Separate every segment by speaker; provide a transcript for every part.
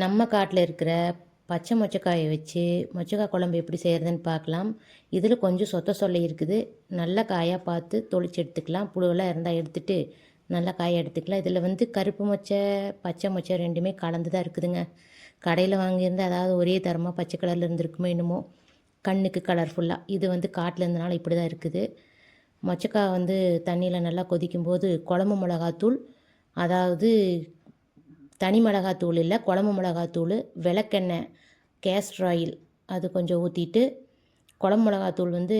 Speaker 1: நம்ம காட்டில் இருக்கிற பச்சை மொச்சக்காயை வச்சு மொச்சக்காய் குழம்பு எப்படி செய்கிறதுன்னு பார்க்கலாம். இதில் கொஞ்சம் சொத்த சொல்ல இருக்குது. நல்ல காயாக பார்த்து தொளிச்சு எடுத்துக்கலாம். புழுவெல்லாம் இருந்தால் எடுத்துட்டு நல்ல காயை எடுத்துக்கலாம். இதில் வந்து கருப்பு மொச்சை பச்சை மொச்சை ரெண்டுமே கலந்து தான் இருக்குதுங்க. கடையில் வாங்கியிருந்தால் அதாவது ஒரே தரமாக பச்சை கலரில் இருந்திருக்குமோ என்னமோ. கண்ணுக்கு கலர்ஃபுல்லாக இது வந்து காட்டில் இருந்தனால இப்படி தான் இருக்குது. மொச்சக்காய் வந்து தண்ணியில் நல்லா கொதிக்கும்போது குழம்பு மிளகாத்தூள் அதாவது தனி மிளகாத்தூள் இல்லை குழம்பு மிளகாத்தூள் விளக்கெண்ணெய் கேஸ்டர் ஆயில் அது கொஞ்சம் ஊற்றிட்டு குழம்பு மிளகாத்தூள் வந்து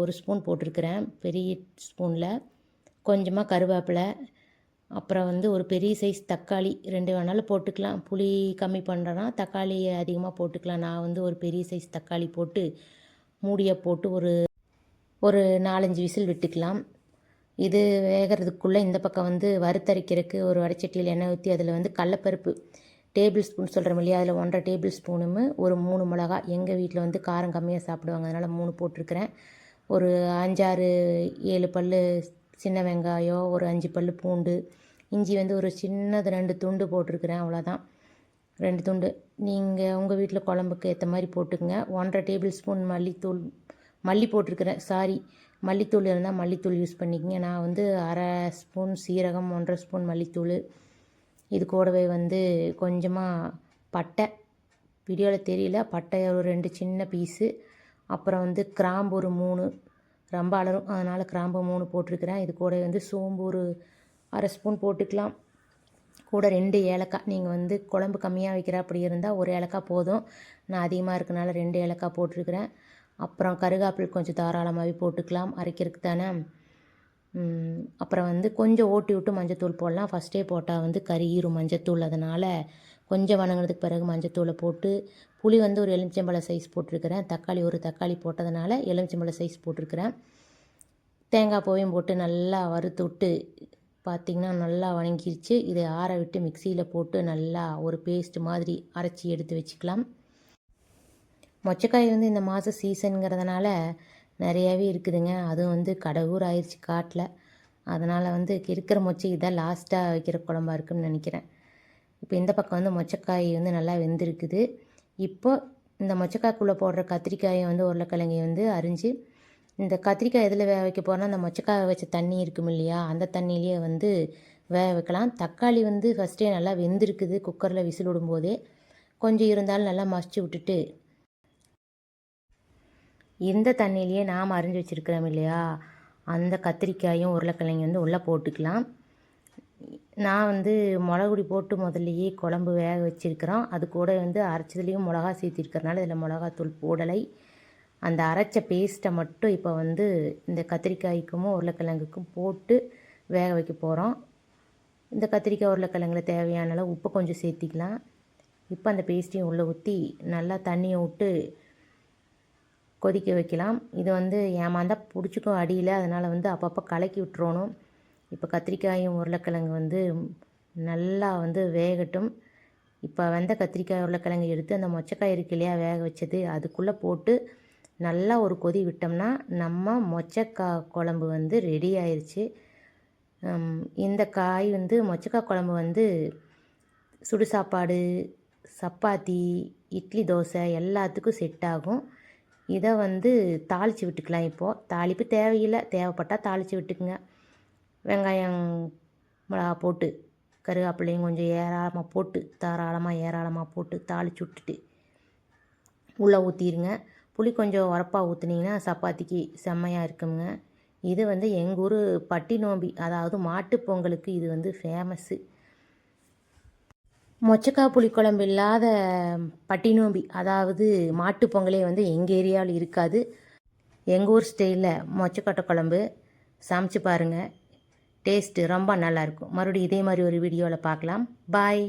Speaker 1: ஒரு ஸ்பூன் போட்டிருக்கிறேன் பெரிய ஸ்பூனில் கொஞ்சமாக கருவேப்பிலை அப்புறம் வந்து ஒரு பெரிய சைஸ் தக்காளி ரெண்டு வேணாலும் போட்டுக்கலாம். புளி கம்மி பண்ணுறேன்னா தக்காளி அதிகமாக போட்டுக்கலாம். நான் வந்து ஒரு பெரிய சைஸ் தக்காளி போட்டு மூடியை போட்டு ஒரு ஒரு நாலஞ்சு விசில் விட்டுக்கலாம். இது வேகிறதுக்குள்ளே இந்த பக்கம் வந்து வறுத்தரைக்கிறதுக்கு ஒரு வடைச்சட்டியில் எண்ணெய் ஊற்றி அதில் வந்து கடலப்பருப்பு டேபிள் ஸ்பூன் சொல்கிறோம் இல்லையா? அதில் ஒன்றரை டேபிள் ஸ்பூனும் ஒரு மூணு மிளகா எங்கள் வீட்டில் வந்து காரம் கம்மியாக சாப்பிடுவாங்க. அதனால் மூணு போட்டிருக்கிறேன். ஒரு அஞ்சாறு ஏழு பல் சின்ன வெங்காயம் ஒரு அஞ்சு பல் பூண்டு இஞ்சி வந்து ஒரு சின்னது ரெண்டு துண்டு போட்டிருக்கிறேன். அவ்வளோதான் ரெண்டு துண்டு. நீங்கள் உங்கள் வீட்டில் குழம்புக்கு ஏற்ற மாதிரி போட்டுக்கங்க. ஒன்றரை டேபிள் ஸ்பூன் மல்லித்தூள் மல்லி போட்டிருக்கிறேன். சாரி மல்லித்தூள் இருந்தால் மல்லித்தூள் யூஸ் பண்ணிக்கங்க. நான் வந்து அரை ஸ்பூன் சீரகம் ஒன்றரை ஸ்பூன் மல்லித்தூள். இது கூடவே வந்து கொஞ்சமாக பட்டை. வீடியோவில் தெரியல. பட்டை ஒரு ரெண்டு சின்ன பீஸு அப்புறம் வந்து கிராம்பு ஒரு மூணு. ரொம்ப அலரும். அதனால் கிராம்பு மூணு போட்டிருக்கிறேன். இது கூட வந்து சோம்பு ஒரு அரை ஸ்பூன் போட்டுக்கலாம். கூட ரெண்டு ஏலக்காய். நீங்கள் வந்து குழம்பு கம்மியாக வைக்கிற அப்படி இருந்தால் ஒரு ஏலக்காய் போதும். நான் அதிகமாக இருக்கனால ரெண்டு ஏலக்காய் போட்டிருக்கிறேன். அப்புறம் கருகாப்பில் கொஞ்சம் தாராளமாகவே போட்டுக்கலாம் அரைக்கிறதுக்கு தானே. அப்புறம் வந்து கொஞ்சம் ஓட்டி விட்டு மஞ்சத்தூள் போடலாம். ஃபஸ்ட்டே போட்டால் வந்து கருகிரும் மஞ்சத்தூள். அதனால் கொஞ்சம் வணங்கினதுக்கு பிறகு மஞ்சத்தூளை போட்டு புளி வந்து ஒரு எலுமிச்சம்பழ சைஸ் போட்டிருக்கிறேன். தக்காளி ஒரு தக்காளி போட்டதுனால எலுமிச்சம்பழ சைஸ் போட்டிருக்கிறேன். தேங்காய் பூவையும் போட்டு நல்லா வறுத்து விட்டு பார்த்திங்கன்னா நல்லா வணங்கிருச்சு. இதை ஆற விட்டு மிக்சியில் போட்டு நல்லா ஒரு பேஸ்ட் மாதிரி அரைச்சி எடுத்து வச்சுக்கலாம். மொச்சக்காய் வந்து இந்த மாதம் சீசனுங்கிறதுனால நிறையாவே இருக்குதுங்க. அதுவும் வந்து கடவுர் ஆயிடுச்சு காட்டில். அதனால் வந்து இருக்கிற மொச்சை இதான் லாஸ்ட்டாக வைக்கிற குழம்பா இருக்குன்னு நினைக்கிறேன். இப்போ இந்த பக்கம் வந்து மொச்சக்காய் வந்து நல்லா வெந்திருக்குது. இப்போ இந்த மொச்சக்காய்க்குள்ளே போடுற கத்திரிக்காயை வந்து உருளைக்கிழங்கை வந்து அரிஞ்சு இந்த கத்திரிக்காய் எதில் வேக வைக்க போகிறோன்னா அந்த மொச்சக்காய் வச்ச தண்ணி இருக்கும் இல்லையா அந்த தண்ணியிலேயே வந்து வேக வைக்கலாம். தக்காளி வந்து ஃபஸ்ட்டே நல்லா வெந்திருக்குது. குக்கரில் விசில் விடும்போதே. கொஞ்சம் இருந்தாலும் நல்லா மசிச்சு விட்டுட்டு இந்த தண்ணியிலையே நாம் அரிஞ்சு வச்சுருக்கிறோம் இல்லையா? அந்த கத்திரிக்காயும் உருளைக்கிழங்கு வந்து உள்ளே போட்டுக்கலாம். நான் வந்து மிளகுடி போட்டு முதல்லையே குழம்பு வேக வச்சுருக்கிறோம். அது கூட வந்து அரைச்சதுலேயும் மிளகா சேர்த்திருக்கிறனால இதில் மிளகாத்தூள் போடலை. அந்த அரைச்ச பேஸ்ட்டை மட்டும் இப்போ வந்து இந்த கத்திரிக்காய்க்கும் உருளைக்கிழங்குக்கும் போட்டு வேக வைக்க போகிறோம். இந்த கத்திரிக்காய் உருளைக்கிழங்குல தேவையான அளவு உப்பு கொஞ்சம் சேர்த்திக்கலாம். இப்போ அந்த பேஸ்ட்டையும் உள்ளே ஊற்றி நல்லா தண்ணியை விட்டு கொதிக்க வைக்கலாம். இது வந்து ஏமாந்தா பிடிச்சிக்கும் அடியில். அதனால் வந்து அப்பப்போ கலக்கி விட்டுறணும். இப்போ கத்திரிக்காயும் உருளைக்கிழங்கு வந்து நல்லா வந்து வேகட்டும். இப்போ வெந்த கத்திரிக்காய் உருளைக்கிழங்கு எடுத்து அந்த மொச்சக்காய் இருக்கு இல்லையா வேக வச்சது அதுக்குள்ளே போட்டு நல்லா ஒரு கொதி விட்டோம்னா நம்ம மொச்சக்காய் குழம்பு வந்து ரெடி ஆயிடுச்சு இந்த காய் வந்து மொச்சக்காய் குழம்பு வந்து சுடு சாப்பாடு சப்பாத்தி இட்லி தோசை எல்லாத்துக்கும் செட் ஆகும். இதை வந்து தாளித்து விட்டுக்கலாம் இப்போது தாளிப்பு தேவையில்லை. தேவைப்பட்டால் தாளித்து விட்டுக்குங்க. வெங்காயம் மிளகா போட்டு கருவேப்பிலையும் கொஞ்சம் ஏராளமாக போட்டு தாராளமாக ஏராளமாக போட்டு தாளித்து விட்டுட்டு உள்ளே ஊற்றிடுங்க புளி கொஞ்சம் உரப்பாக ஊற்றுனீங்கன்னா சப்பாத்திக்கு செம்மையாக இருக்குங்க. இது வந்து எங்கள் ஊர் பட்டி நோம்பி அதாவது மாட்டுப் பொங்கலுக்கு இது வந்து ஃபேமஸ்ஸு மொச்சக்காய் புளிக்குழம்பு இல்லாத பட்டி நோம்பி அதாவது மாட்டுப் பொங்கலே வந்து எங்கள் ஏரியாவில் இருக்காது. எங்கள் ஊர் ஸ்டைலில் மொச்சக்கொட்டை குழம்பு சமைச்சு பாருங்கள் டேஸ்ட்டு ரொம்ப நல்லாயிருக்கும் மறுபடியும் இதே மாதிரி ஒரு வீடியோவில் பார்க்கலாம். பாய்.